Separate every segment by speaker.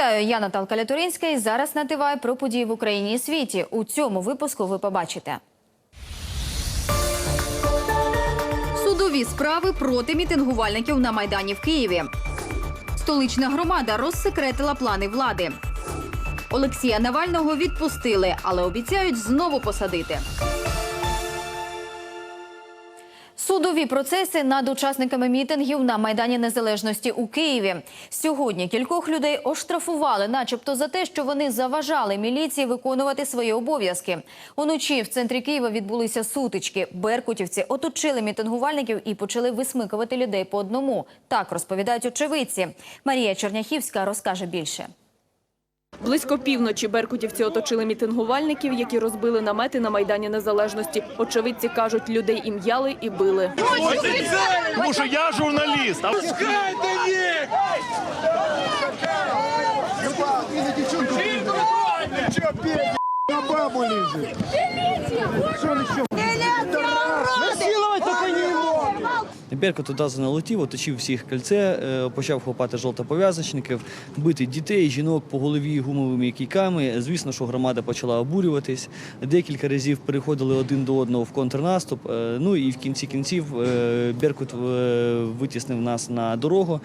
Speaker 1: Вітаю, я Наталка Лятуринська. І зараз на ТВ про події в Україні і світі. У цьому випуску ви побачите. Судові справи проти мітингувальників на майдані в Києві. Столична громада розсекретила плани влади. Олексія Навального відпустили, але обіцяють знову посадити. Судові процеси над учасниками мітингів на майдані Незалежності у Києві. Сьогодні кількох людей оштрафували, начебто за те, що вони заважали міліції виконувати свої обов'язки. Уночі в центрі Києва відбулися сутички. Беркутівці оточили мітингувальників і почали висмикувати людей по одному. Так розповідають очевидці. Марія Черняхівська розкаже більше.
Speaker 2: Близько півночі беркутівці оточили мітингувальників, які розбили намети на Майдані Незалежності. Очевидці кажуть, людей і м'яли, і били.
Speaker 3: Тому що я журналіст. А
Speaker 4: на бабу лежит.
Speaker 5: Беркут туди налетів, оточив всіх кільце, е, почав хлопати жовтопов'язочників, бити дітей, жінок по голові гумовими кійками. Звісно, що громада почала обурюватись. Декілька разів переходили один до одного в контрнаступ. Е, Ну і в кінці кінців е, Беркут витіснив нас на дорогу,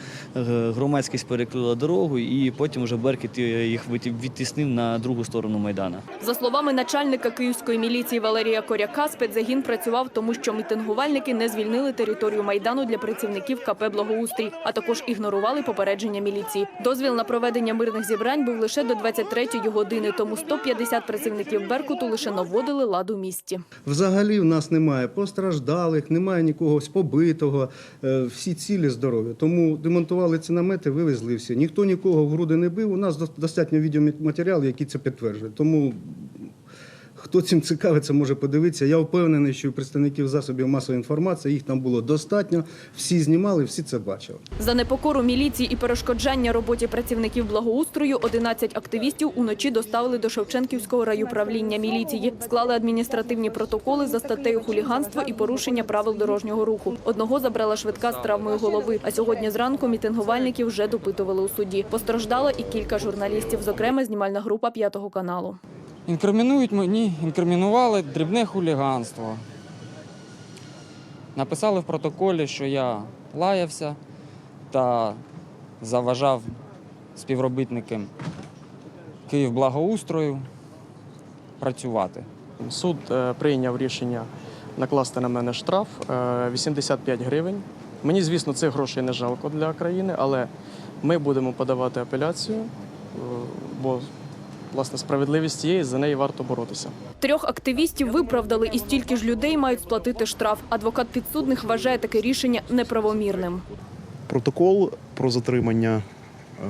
Speaker 5: громадськість перекрила дорогу, і потім вже Беркут їх відтіснив на другу сторону Майдана.
Speaker 2: За словами начальника київської міліції Валерія Коряка, спецзагін працював тому, що мітингувальники не звільнили територію Майдану для працівників КП «Благоустрій», а також ігнорували попередження міліції. Дозвіл на проведення мирних зібрань був лише до 23-ї години, тому 150 працівників Беркуту лише наводили лад у місті.
Speaker 4: Взагалі в нас немає постраждалих, немає нікого побитого, е, всі цілі здорові. Тому демонтували ці намети, вивезли всі. Ніхто нікого в груди не бив. У нас дос- достатньо відеоматеріалів, які це підтверджують. Тому хто цим цікавиться, може подивитися. Я впевнений, що представників засобів масової інформації їх там було достатньо. Всі знімали, всі це бачили.
Speaker 2: За непокору міліції і перешкоджання роботі працівників благоустрою 11 активістів уночі доставили до Шевченківського райуправління міліції. Склали адміністративні протоколи за статтею хуліганство і порушення правил дорожнього руху. Одного забрала швидка з травмою голови. А сьогодні зранку мітингувальників вже допитували у суді. Постраждало і кілька журналістів, зокрема знімальна група п'ятого каналу.
Speaker 6: Інкримінують мені, інкримінували дрібне хуліганство. Написали в протоколі, що я лаявся та заважав співробітникам Київблагоустрою працювати.
Speaker 7: Суд е, прийняв рішення накласти на мене штраф е, 85 гривень. Мені, звісно, цих грошей не жалко для країни, але ми будемо подавати апеляцію, е, бо власне справедливість є, і за неї варто боротися.
Speaker 2: Трьох активістів виправдали, і стільки ж людей мають сплатити штраф. Адвокат підсудних вважає таке рішення неправомірним.
Speaker 8: Протокол про затримання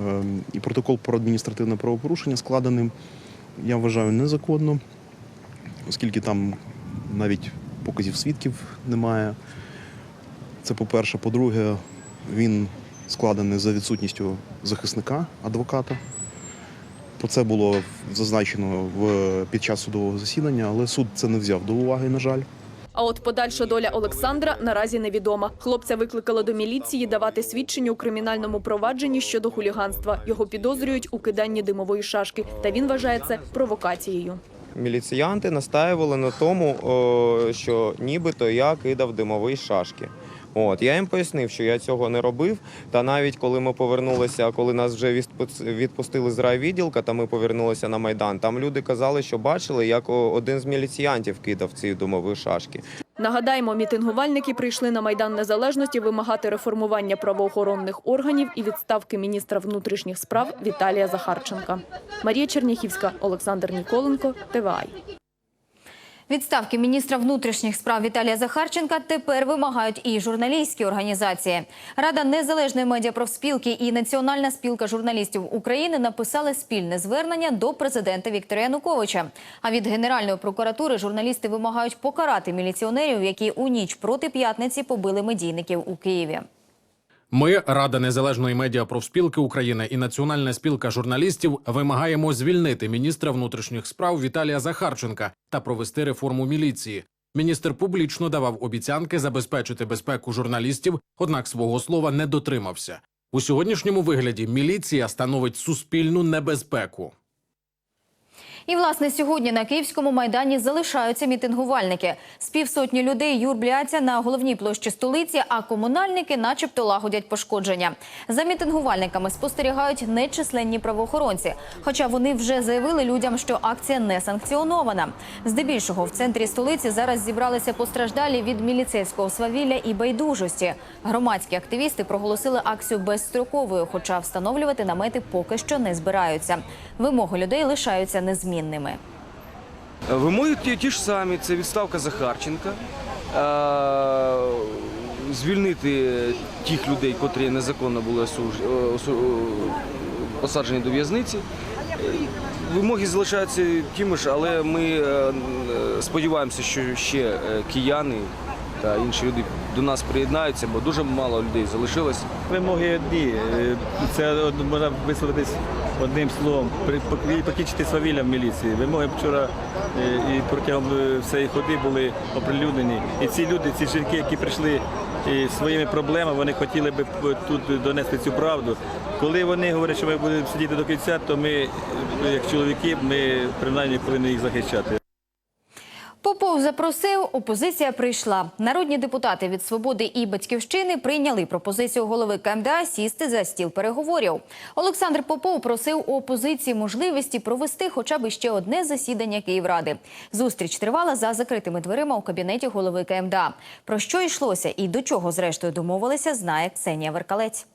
Speaker 8: е, і протокол про адміністративне правопорушення складеним, я вважаю, незаконно, оскільки там навіть показів свідків немає. Це по-перше. По-друге, він складений за відсутністю захисника, адвоката. Про це було зазначено в, під час судового засідання, але суд це не взяв до уваги, на жаль.
Speaker 2: А от подальша доля Олександра наразі невідома. Хлопця викликали до міліції давати свідчення у кримінальному провадженні щодо хуліганства. Його підозрюють у киданні димової шашки, та він вважає це провокацією.
Speaker 9: Міліціянти настаювали на тому, що нібито я кидав димові шашки. От я їм пояснив, що я цього не робив. Та навіть коли ми повернулися, коли нас вже відпустили з райвідділка, та ми повернулися на майдан. Там люди казали, що бачили, як один з міліціянтів кидав ці димові шашки.
Speaker 2: Нагадаємо, мітингувальники прийшли на майдан незалежності вимагати реформування правоохоронних органів і відставки міністра внутрішніх справ Віталія Захарченка. Марія Черняхівська, Олександр Ніколенко, ТВАЙ.
Speaker 1: Відставки міністра внутрішніх справ Віталія Захарченка тепер вимагають і журналістські організації. Рада незалежної медіапрофспілки і Національна спілка журналістів України написали спільне звернення до президента Віктора Януковича. А від Генеральної прокуратури журналісти вимагають покарати міліціонерів, які у ніч проти п'ятниці побили медійників у Києві.
Speaker 10: Ми, Рада незалежної медіапрофспілки України і Національна спілка журналістів, вимагаємо звільнити міністра внутрішніх справ Віталія Захарченка та провести реформу міліції. Міністр публічно давав обіцянки забезпечити безпеку журналістів, однак свого слова не дотримався. У сьогоднішньому вигляді міліція становить суспільну небезпеку.
Speaker 1: І, власне, сьогодні на Київському майдані залишаються мітингувальники. З півсотні людей юрбляться на головній площі столиці, а комунальники начебто лагодять пошкодження. За мітингувальниками спостерігають нечисленні правоохоронці. Хоча вони вже заявили людям, що акція не санкціонована. Здебільшого в центрі столиці зараз зібралися постраждалі від міліцейського свавілля і байдужості. Громадські активісти проголосили акцію безстроковою, хоча встановлювати намети поки що не збираються. Вимоги людей лишаються незмінними.
Speaker 11: Вимоги ті, ті ж самі: це відставка Захарченка, е, звільнити тих людей, котрі незаконно були осуж- посаджені до в'язниці. Вимоги залишаються тими ж, але ми е, е, сподіваємося, що ще е, кияни та інші люди до нас приєднаються, бо дуже мало людей залишилось.
Speaker 12: Вимоги одні. Е, Це можна висловитись одним словом. Покінчити свавілля в міліції. Вимоги вчора е, і протягом е, всієї ходи були оприлюднені. І ці люди, ці жінки, які прийшли е, своїми проблемами, вони хотіли би тут донести цю правду. Коли вони говорять, що ми будемо сидіти до кінця, то ми, як чоловіки, ми принаймні повинні їх захищати.
Speaker 1: Попов запросив, опозиція прийшла. Народні депутати від свободи і батьківщини прийняли пропозицію голови КМДА сісти за стіл переговорів. Олександр Попов просив у опозиції можливості провести хоча б ще одне засідання Київради. Зустріч тривала за закритими дверима у кабінеті голови КМДА. Про що йшлося і до чого зрештою домовилися, знає Ксенія Веркалець.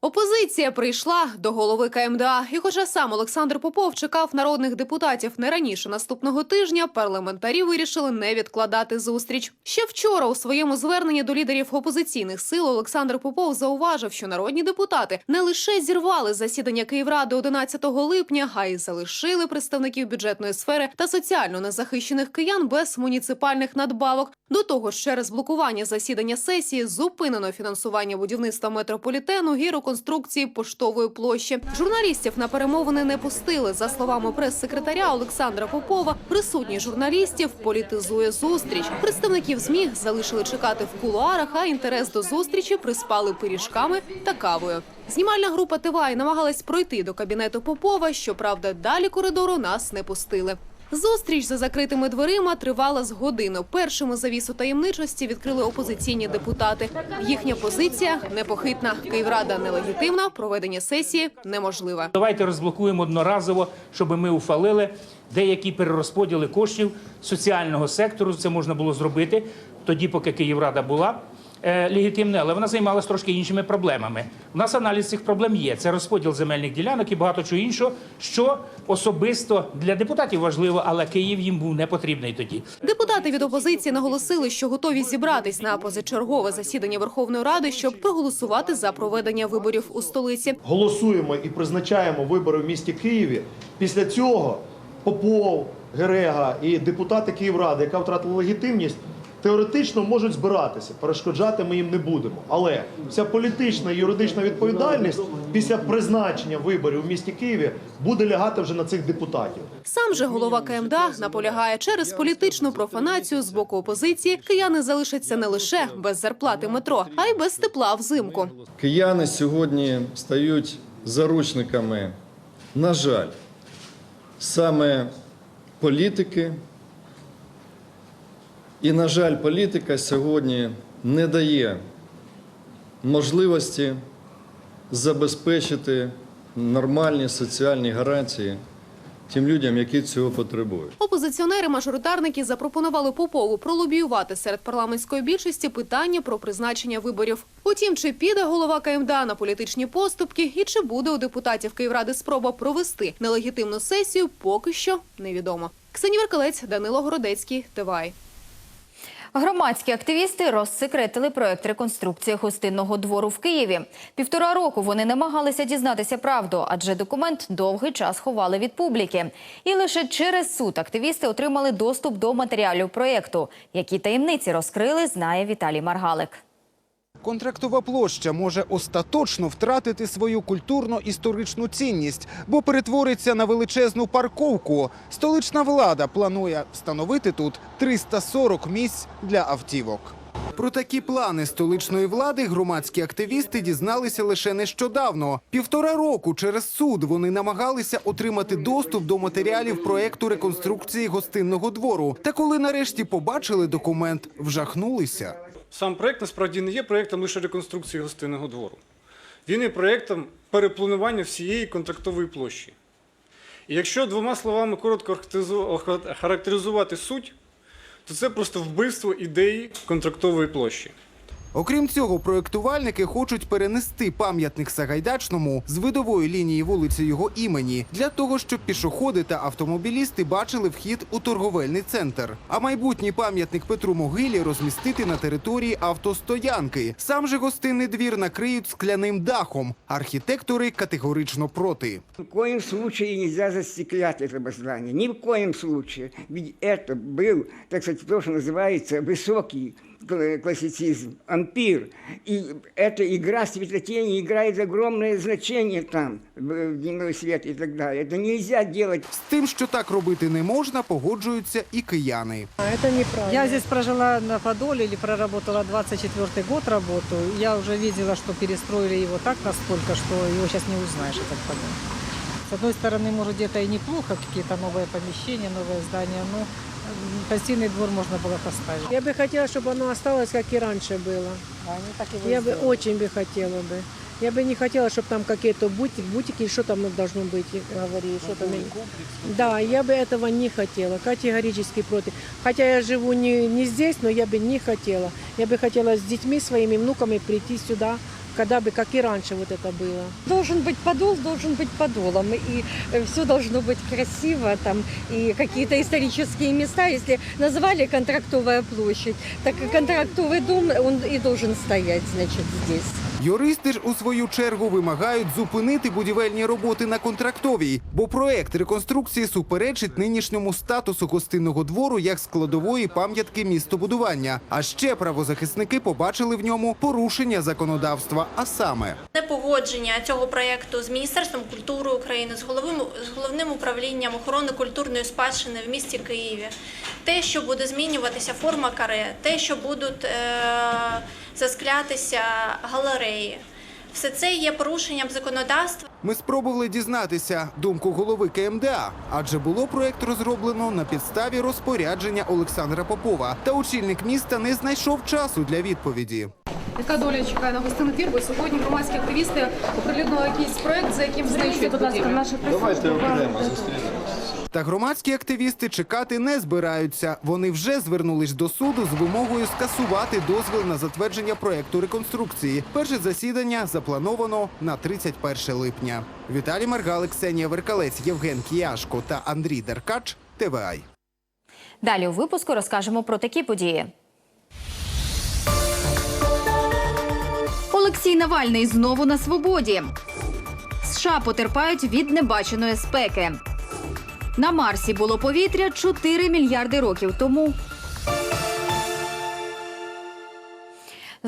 Speaker 13: Опозиція прийшла до голови КМДА. І хоча сам Олександр Попов чекав народних депутатів не раніше наступного тижня, парламентарі вирішили не відкладати зустріч. Ще вчора у своєму зверненні до лідерів опозиційних сил Олександр Попов зауважив, що народні депутати не лише зірвали засідання Київради 11 липня, а й залишили представників бюджетної сфери та соціально незахищених киян без муніципальних надбавок. До того ж, через блокування засідання сесії зупинено фінансування будівництва метрополітену і реконструкції поштової площі. Журналістів на перемовини не пустили. За словами прес-секретаря Олександра Попова, присутність журналістів політизує зустріч. Представників змі залишили чекати в кулуарах, а інтерес до зустрічі приспали пиріжками та кавою. Знімальна група ТВА намагалась пройти до кабінету Попова. Щоправда, далі коридору нас не пустили. Зустріч за закритими дверима тривала з годину. Першими завісу таємничості відкрили опозиційні депутати. Їхня позиція непохитна. Київрада нелегітимна, проведення сесії неможливе.
Speaker 14: Давайте розблокуємо одноразово, щоб ми ухвалили деякі перерозподіли коштів соціального сектору. Це можна було зробити тоді, поки Київрада була е, легітимною, але вона займалася трошки іншими проблемами. У нас аналіз цих проблем є. Це розподіл земельних ділянок і багато чого іншого, що особисто для депутатів важливо, але Київ їм був не потрібний тоді.
Speaker 13: Депутати від опозиції наголосили, що готові зібратись на позачергове засідання Верховної Ради, щоб проголосувати за проведення виборів у столиці.
Speaker 3: Голосуємо і призначаємо вибори в місті Києві. Після цього Попов, Герега і депутати Київради, яка втратила легітимність, теоретично можуть збиратися. Перешкоджати ми їм не будемо. Але вся політична і юридична відповідальність після призначення виборів в місті Києві буде лягати вже на цих депутатів.
Speaker 13: Сам же голова КМДА наполягає через політичну профанацію з боку опозиції. Кияни залишаться не лише без зарплати метро, а й без тепла взимку.
Speaker 15: Кияни сьогодні стають заручниками, на жаль, саме політики. І, на жаль, політика сьогодні не дає можливості забезпечити нормальні соціальні гарантії тим людям, які цього потребують.
Speaker 13: Опозиціонери-мажоритарники запропонували Попову пролобіювати серед парламентської більшості питання про призначення виборів. Утім, чи піде голова КМДА на політичні поступки і чи буде у депутатів Київради спроба провести нелегітимну сесію, поки що невідомо. Ксенія Веркалець, Данило Городецький, ТВАЙ.
Speaker 1: Громадські активісти розсекретили проект реконструкції гостинного двору в Києві. Півтора року вони намагалися дізнатися правду, адже документ довгий час ховали від публіки. І лише через суд активісти отримали доступ до матеріалів проєкту. Які таємниці розкрили, знає Віталій Маргалик.
Speaker 16: Контрактова площа може остаточно втратити свою культурно-історичну цінність, бо перетвориться на величезну парковку. Столична влада планує встановити тут 340 місць для автівок. Про такі плани столичної влади громадські активісти дізналися лише нещодавно. Півтора року через суд вони намагалися отримати доступ до матеріалів проекту реконструкції гостинного двору. Та коли нарешті побачили документ, вжахнулися.
Speaker 17: Сам проєкт насправді не є проєктом лише реконструкції гостинного двору. Він є проєктом перепланування всієї контрактової площі. І якщо двома словами коротко характеризувати суть, то це просто вбивство ідеї контрактової площі.
Speaker 16: Окрім цього, проектувальники хочуть перенести пам'ятник Сагайдачному з видової лінії вулиці його імені для того, щоб пішоходи та автомобілісти бачили вхід у торговельний центр. А майбутній пам'ятник Петру Могилі розмістити на території автостоянки. Сам же гостинний двір накриють скляним дахом. Архітектори категорично проти.
Speaker 18: Ни в коем случае нельзя застеклять этого здания. Ни в коем случае. Ведь это был, так сказать, то, что называется высокий кла- классицизм, ампир. И эта игра светотени играет огромное значение там, в в дневной свет и так далее. Это нельзя делать
Speaker 16: З тим, що так робити не можна, погоджуються і кияни.
Speaker 19: Я здесь прожила на Подоле или проработала 24 год работаю. Я уже видела, что перестроили его так настолько, что его сейчас не узнаешь, этот Подол. С одной стороны, может, где-то и неплохо, какие-то новые помещения, новые здания, но м, гостиный двор можно было поставить.
Speaker 20: Я бы хотела, чтобы оно осталось, как и раньше было.
Speaker 19: Они так его
Speaker 20: Я
Speaker 19: и
Speaker 20: бы
Speaker 19: сделали.
Speaker 20: очень бы хотела бы. Я бы не хотела, чтобы там какие-то бутики, бутики, что там должно быть, говорили, что там. Да, я бы этого не хотела, категорически против. Хотя я живу не, не здесь, но я бы не хотела. Я бы хотела с детьми, своими внуками прийти сюда, когда бы, как и раньше вот это было.
Speaker 19: Должен быть подол, должен быть подолом. И все должно быть красиво, там, и какие-то исторические места. Если назвали контрактовая площадь, так и контрактовый дом, он и должен стоять, значит, здесь.
Speaker 16: Юристи ж у свою чергу вимагають зупинити будівельні роботи на контрактовій, бо проект реконструкції суперечить нинішньому статусу гостинного двору як складової пам'ятки містобудування. А ще правозахисники побачили в ньому порушення законодавства, а саме
Speaker 21: Непогодження цього проєкту з Міністерством культури України, з головним, з головним управлінням охорони культурної спадщини в місті Києві, те, що буде змінюватися форма каре, те, що будуть е, засклятися галереї, все це є порушенням законодавства.
Speaker 16: Ми спробували дізнатися думку голови КМДА, адже було проект розроблено на підставі розпорядження Олександра Попова. Та очільник міста не знайшов часу для відповіді.
Speaker 13: Яка доля чекає на гостинний двір? Бо сьогодні громадські активісти оприлюднили якийсь проект, за яким знищують будівлю.
Speaker 16: Та громадські активісти чекати не збираються. Вони вже звернулись до суду з вимогою скасувати дозвіл на затвердження проекту реконструкції. Перше засідання заплановано на 31 липня. Віталій Маргалик, Ксенія Веркалець, Євген Кіяшко та Андрій Деркач. ТВАЙ.
Speaker 1: Далі у випуску розкажемо про такі події. Олексій Навальний знову на свободі. США потерпають від небаченої спеки. На Марсі було повітря 4 мільярди років тому.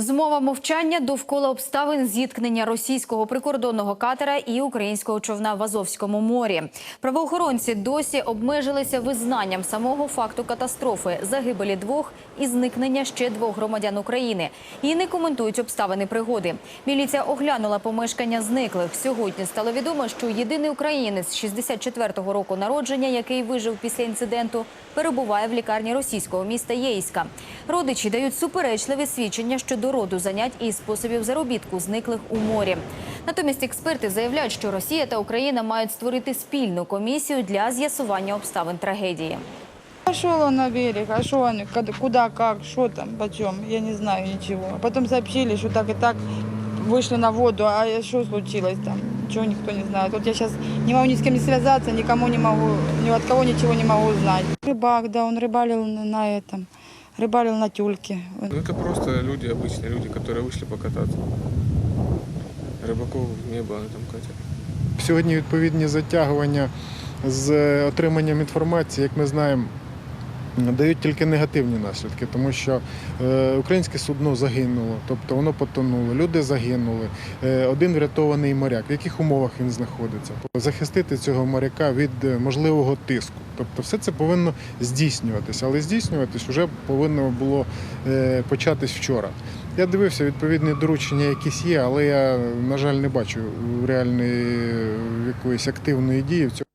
Speaker 1: Змова мовчання довкола обставин зіткнення російського прикордонного катера і українського човна в Азовському морі. Правоохоронці досі обмежилися визнанням самого факту катастрофи, загибелі двох і зникнення ще двох громадян України. І не коментують обставини пригоди. Міліція оглянула помешкання зниклих. Сьогодні стало відомо, що єдиний українець 64-го року народження, який вижив після інциденту, перебуває в лікарні російського міста Єйська. Родичі дають суперечливі свідчення щодо роду занять і способів заробітку зниклих у морі. Натомість експерти заявляють, що Росія та Україна мають створити спільну комісію для з'ясування обставин трагедії.
Speaker 19: Пошел он на берег, а что он, куда- куда, как, что там, почем, я не знаю ничего. А потом сообщили, что так и так вышли на воду, а что случилось там, ничего никто не знает. Вот я сейчас не могу ни с кем не связаться, никому не могу, ни от кого ничего не могу узнать. Рыбак, да, он рыбалил на, на этом, рыбалил на тюльке.
Speaker 22: Ну, это просто люди, обычные люди, которые вышли покататься. Рыбаков не было на этом катере.
Speaker 23: Сьогодні відповідні затягування з отриманням інформації, як ми знаємо,
Speaker 24: дають тільки негативні наслідки, тому що е, українське судно загинуло, тобто воно потонуло, люди загинули. Е, один врятований моряк. В яких умовах він знаходиться? Захистити цього моряка від е, можливого тиску. Тобто, все це повинно здійснюватися, але здійснюватись вже повинно було початись вчора. Я дивився, відповідні доручення якісь є, але я, на жаль, не бачу реальної якоїсь активної дії в цьому.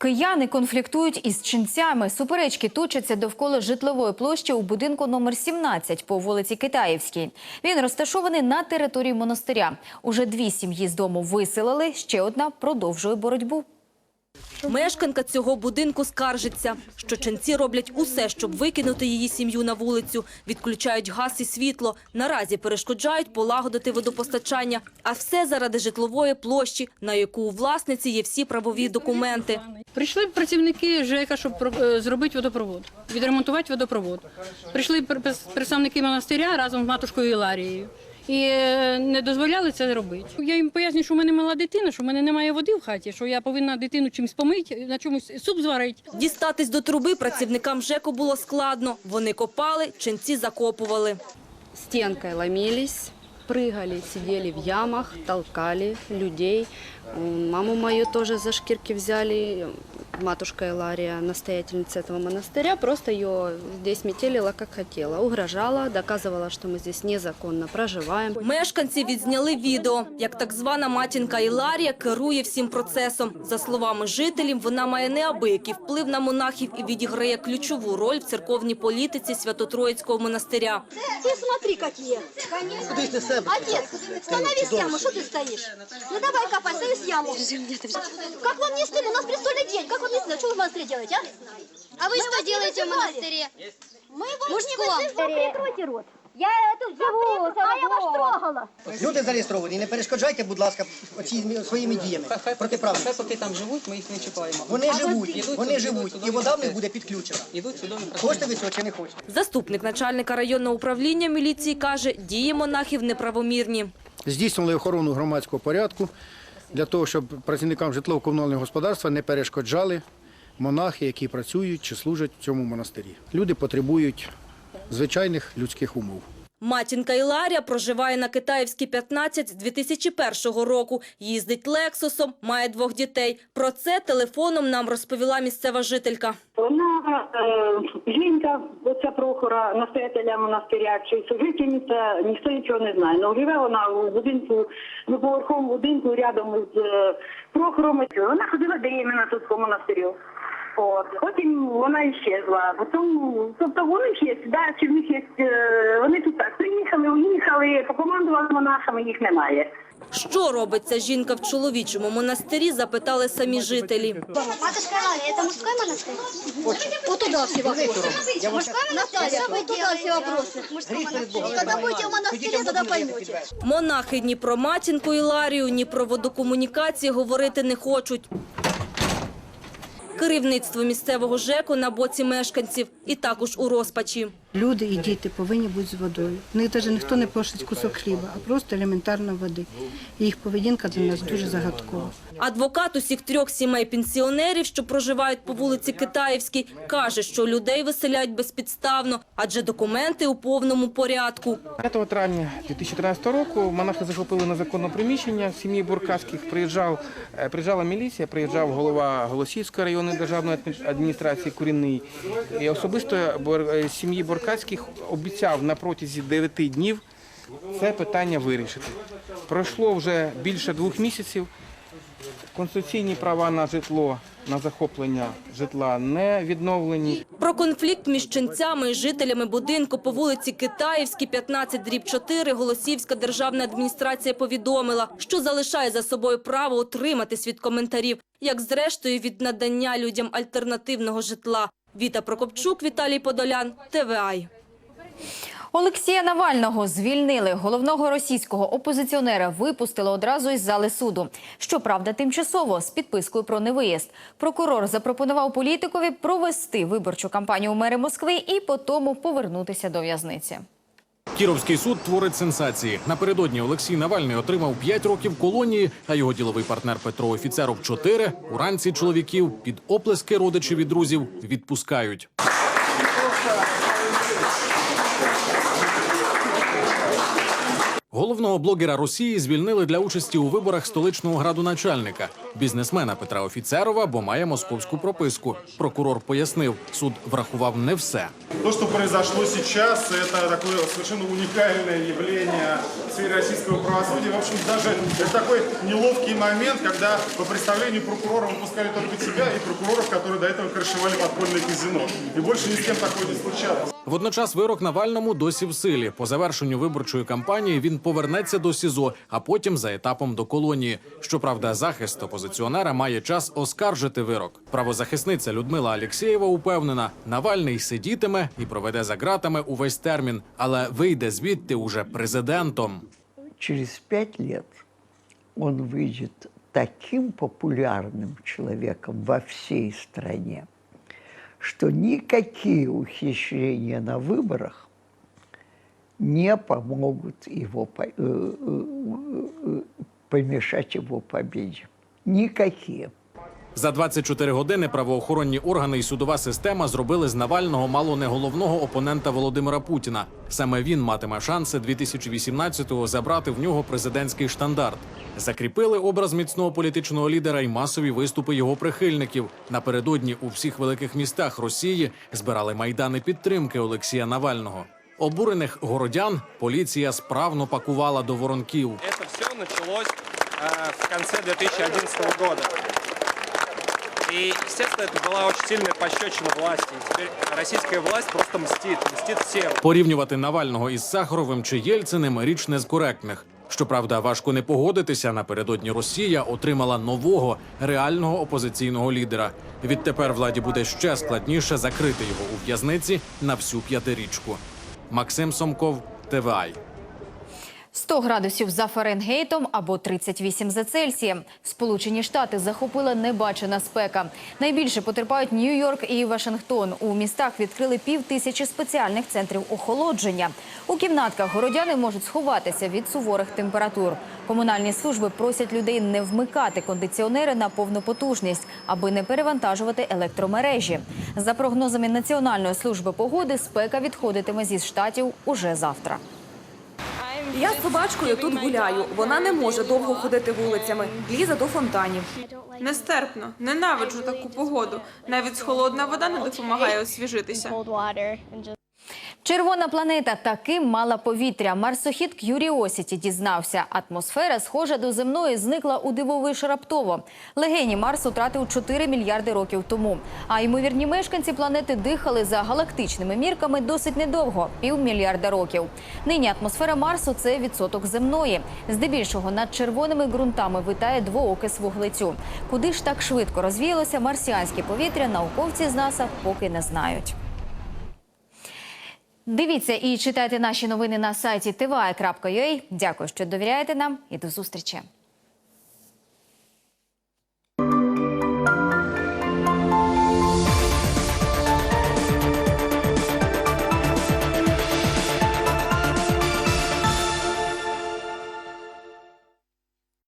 Speaker 1: Кияни конфліктують із чинцями. Суперечки точаться довкола житлової площі у будинку номер 17 по вулиці Китаївській. Він розташований на території монастиря. Уже дві сім'ї з дому виселили, ще одна продовжує боротьбу.
Speaker 25: Мешканка цього будинку скаржиться, що ченці роблять усе, щоб викинути її сім'ю на вулицю. Відключають газ і світло. Наразі перешкоджають полагодити водопостачання. А все заради житлової площі, на яку у власниці є всі правові документи.
Speaker 23: Прийшли працівники ЖЕКа, щоб про- е, зробити водопровод, відремонтувати водопровод. Прийшли пр- пр- представники монастиря разом з матушкою Іларією. І е, не дозволяли це робити. Я їм пояснюю, що в мене мала дитина, що в мене немає води в хаті, що я повинна дитину чимось помити, на чомусь суп зварити.
Speaker 25: Дістатись до труби працівникам ЖЕКу було складно. Вони копали, ченці закопували.
Speaker 26: стенкой ломились, прыгали, сидели в ямах, толкали людей. Маму мою тоже за шкирки взяли Матушка Илария, настоятельница этого монастыря, просто ее здесь метелила как хотела. Угрожала, доказывала, что мы здесь незаконно проживаем.
Speaker 25: Мешканці відзняли відео, як так звана матінка Іларія керує всім процесом. За словами жителів, вона має неабиякий вплив на монахів і відіграє ключову роль в церковній політиці Свято-Троїцького монастиря.
Speaker 27: Ты смотри, какие. Отец, становись в яму, что ты стоишь? Ну давай копай, становись в яму. Как вам не стыдно? У нас престольный день. Как вам не стыдно? Что вы в монастыре делаете, а? А вы что делаете в монастыре? Мы вам Мужском. Прикройте рот. Я тут живу, а я вас трогала.
Speaker 28: Люди зареєстровані, не перешкоджайте, будь ласка, оці своїми діями протиправними.
Speaker 29: Хай поки там живуть, ми їх не чіпаємо.
Speaker 28: Вони
Speaker 29: А
Speaker 28: живуть,
Speaker 29: ідуть
Speaker 28: вони
Speaker 29: сюди,
Speaker 28: живуть,
Speaker 29: ідуть
Speaker 28: і вода в
Speaker 29: сюди.
Speaker 28: них буде підключена.
Speaker 29: Ідуть сюди.
Speaker 28: Хочете ви цього чи не хочете?
Speaker 25: Заступник начальника районного управління міліції каже, дії монахів неправомірні.
Speaker 30: здійснили охорону громадського порядку для того, щоб працівникам житлово-комунального господарства не перешкоджали монахи, які працюють чи служать в цьому монастирі. Люди потребують звичайних людських умов.
Speaker 25: Матінка Іларія проживає на Китаївській 15 з 2001 року. Їздить лексусом, має двох дітей. Про це телефоном нам розповіла місцева жителька.
Speaker 31: Вона е, жінка, оця Прохора, настоятеля монастиря, чи служительниця, ніхто нічого не знає. Ну, живе вона у будинку, ну, поверховому будинку рядом з е, Прохором. Вона ходила беременна тут по монастирю. От. Потім вона іщезла. Потім, тобто вони ж є, да, чи в них є, е, вони тут так приїхали, уїхали, покомандували монахами, їх немає.
Speaker 25: Що робить ця жінка в чоловічому монастирі, запитали самі жителі.
Speaker 27: Матушка Галя, это мужской монастырь? Вот туда все вопросы. Мужской монастырь? Вот туда все вопросы. Мужской монастырь. Когда будете в монастыре, тогда поймете.
Speaker 25: Монахи ні про матінку Іларію, ні про водокомунікації говорити не хочуть. Керівництво місцевого ЖЕКу на боці мешканців і також у розпачі.
Speaker 32: Люди і діти повинні бути з водою. В них навіть ніхто не просить кусок хліба, а просто елементарно води. І їх поведінка для нас дуже загадкова.
Speaker 25: Адвокат усіх трьох сімей пенсіонерів, що проживають по вулиці Китаївській, каже, що людей виселяють безпідставно, адже документи у повному порядку.
Speaker 33: 5 травня 2013 року монахи захопили незаконне приміщення в сім'ї Буркаських. Приїжджав, е, приїжджала міліція, приїжджав голова Голосівської районної державної адміністрації Курінний. І особисто Бор- е, сім'ї Буркаських обіцяв на протязі 9 днів це питання вирішити. Пройшло вже більше двох місяців. Конституційні права на житло, на захоплення житла не відновлені.
Speaker 25: Про конфлікт між ченцями і жителями будинку по вулиці Китаївській, 15 дріб 4, Голосівська державна адміністрація повідомила, що залишає за собою право утриматись від коментарів, як зрештою від надання людям альтернативного житла. Віта Прокопчук, Віталій Подолян, ТВАЙ.
Speaker 1: Олексія Навального звільнили. Головного російського опозиціонера випустили одразу із зали суду. Щоправда, тимчасово з підпискою про невиїзд. Прокурор запропонував політикові провести виборчу кампанію у мери Москви і потім повернутися до в'язниці.
Speaker 34: Кіровський суд творить сенсації. Напередодні Олексій Навальний отримав 5 років колонії, а його діловий партнер Петро Офіцеров 4. Уранці чоловіків під оплески родичів і друзів відпускають. Головного блогера Росії звільнили для участі у виборах столичного градоначальника. Бізнесмена Петра Офіцерова, бо має московську прописку. Прокурор пояснив, суд врахував не все.
Speaker 35: То, что произошло сейчас, это такое совершенно уникальное явление в сфере российского правосудия. В общем, даже это такой неловкий момент, когда по представлению прокурора выпускали только тебя и прокуроров, которые до этого крышевали подпольное казино. И больше ни с кем такое не случалось.
Speaker 34: Водночас вирок Навальному досі в силі. По завершенню виборчої кампанії він повернеться до СІЗО, а потім за етапом до колонії. Щоправда, захист опозиціонера має час оскаржити вирок. Правозахисниця Людмила Алєксєєва упевнена, Навальний сидітиме і проведе за ґратами увесь термін, але вийде звідти уже президентом.
Speaker 36: через пять лет он выйдет таким популярным человеком во всей стране, что никакие ухищрения на выборах не помогут его по- э, э, э, помешать его победе. Никакие.
Speaker 34: За 24 години правоохоронні органи і судова система зробили з Навального мало не головного опонента Володимира Путіна. Саме він матиме шанси 2018-го забрати в нього президентський штандарт. Закріпили образ міцного політичного лідера і масові виступи його прихильників. Напередодні у всіх великих містах Росії збирали майдани підтримки Олексія Навального. Обурених городян поліція справно пакувала до воронків.
Speaker 37: Это все началось э, в конце 2011 года. И, естественно, это была очень сильная пощечина власти. И теперь российская власть просто мстит, мстит всем.
Speaker 34: Порівнювати Навального із Сахаровим чи Єльциним річ не з коректних. Щоправда, важко не погодитися. Напередодні Росія отримала нового реального опозиційного лідера. Відтепер владі буде ще складніше закрити його у в'язниці на всю п'ятирічку. Максим Сомков, ТВАЙ.
Speaker 1: 100 градусів за Фаренгейтом або 38 за Цельсієм. Сполучені Штати захопила небачена спека. Найбільше потерпають Нью-Йорк і Вашингтон. У містах відкрили пів тисячі спеціальних центрів охолодження. У кімнатках городяни можуть сховатися від суворих температур. Комунальні служби просять людей не вмикати кондиціонери на повну потужність, аби не перевантажувати електромережі. За прогнозами Національної служби погоди, спека відходитиме зі штатів уже завтра.
Speaker 38: Я з собачкою тут гуляю. Вона не може довго ходити вулицями. Лізе до фонтанів.
Speaker 39: Нестерпно, ненавиджу таку погоду. Навіть холодна вода не допомагає освіжитися.
Speaker 1: Червона планета таким мала повітря. Марсохід Curiosity дізнався. Атмосфера, схожа до земної, зникла у дивовиж раптово. Легені Марс втратив 4 мільярди років тому. А ймовірні мешканці планети дихали за галактичними мірками досить недовго півмільярда років. Нині атмосфера Марсу це відсоток земної. Здебільшого над червоними ґрунтами витає двоокис вуглецю. Куди ж так швидко розвіялося марсіанське повітря, науковці з НАСА поки не знають. Дивіться і читайте наші новини на сайті tva.ua. Дякую, що довіряєте нам і до зустрічі.